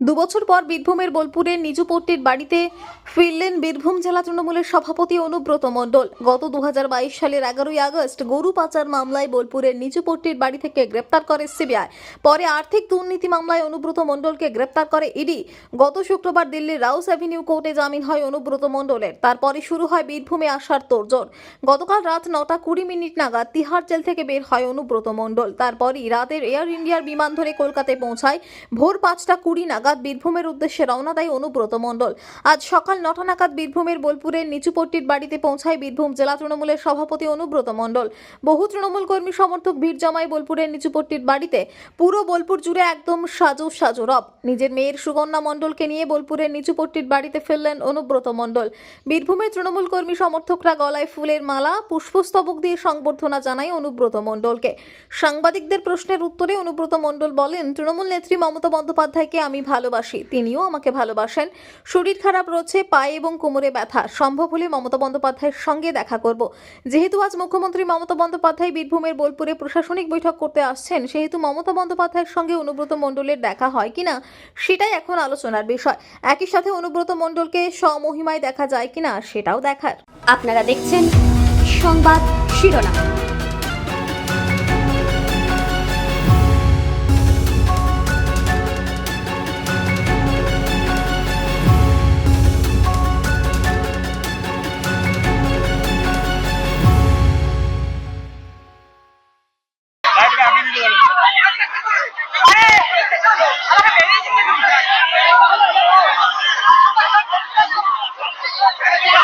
দুবছর পর বীরভূমের বোলপুরের নিজুপট্টির বাড়িতে ফিরলেন বীরভূম জেলা তৃণমূলের সভাপতি অনুব্রত মণ্ডল। গত দু হাজার বাইশ সালের এগারোই আগস্ট গরু পাচার মামলায় বোলপুরের নিজুপট্টির বাড়ি থেকে গ্রেপ্তার করে সিবিআই। পরে আর্থিক দুর্নীতি মামলায় অনুব্রত মণ্ডলকে গ্রেপ্তার করে ইডি। গত শুক্রবার দিল্লির রাউস অ্যাভিনিউ কোর্টে জামিন হয় অনুব্রত মণ্ডলের। তারপরে শুরু হয় বীরভূমে আসার তোড়জোড়। গতকাল রাত নটা কুড়ি মিনিট নাগাদ তিহার জেল থেকে বের হয় অনুব্রত মণ্ডল। তারপরই রাতের এয়ার ইন্ডিয়ার বিমান ধরে কলকাতায় পৌঁছায়। ভোর পাঁচটা কুড়ি নাগাদ বীরভূমের উদ্দেশ্যে রওনা দেয় অনুব্রত মণ্ডল। আজ সকাল নটা নাগাদ বীরভূমের বোলপুরের নিচুপট্টির বাড়িতে পৌঁছায় বীরভূম জেলা তৃণমূলের সভাপতি অনুব্রত মণ্ডল। বহু তৃণমূল কর্মী সমর্থক ভিড় জমায় বোলপুরের নিচুপট্টির বাড়িতে। পুরো বোলপুর জুড়ে একদম সাজো সাজো রব। নিজের মেয়ের সুগন্যা মণ্ডলকে নিয়ে বোলপুরের নিচুপট্টির বাড়িতে ফেললেন অনুব্রত মণ্ডল। বীরভূমের তৃণমূল কর্মী সমর্থকরা গলায় ফুলের মালা, পুষ্পস্তবক দিয়ে সংবর্ধনা জানায় অনুব্রত মণ্ডলকে। সাংবাদিকদের প্রশ্নের উত্তরে অনুব্রত মণ্ডল বলেন, তৃণমূল নেত্রী মমতা বন্দ্যোপাধ্যায়কে আমি ভালোবাসি। তিনিও আমাকে ভালোবাসেন। শরীর খারাপ রয়েছে, পায়ে এবং কোমরে ব্যথা। সম্ভব হলে মমতা বন্দ্যোপাধ্যায়ের সঙ্গে দেখা করব। যেহেতু আজ মুখ্যমন্ত্রী মমতা বন্দ্যোপাধ্যায় বীরভূমের বোলপুরে প্রশাসনিক বৈঠক করতে আসছেন, সেহেতু মমতা বন্দ্যোপাধ্যায়ের সঙ্গে অনুব্রত মণ্ডলের দেখা হয় কিনা, সেটাই এখন আলোচনার বিষয়। একই সাথে অনুব্রত মণ্ডলকে স্বমহিমায় দেখা যায় কিনা, সেটাও দেখার। আপনারা দেখছেন সংবাদ শিরোনাম।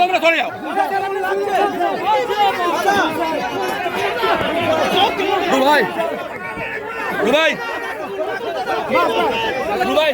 তোমরা সরে যাও। দুভাই। দুভাই। দুভাই।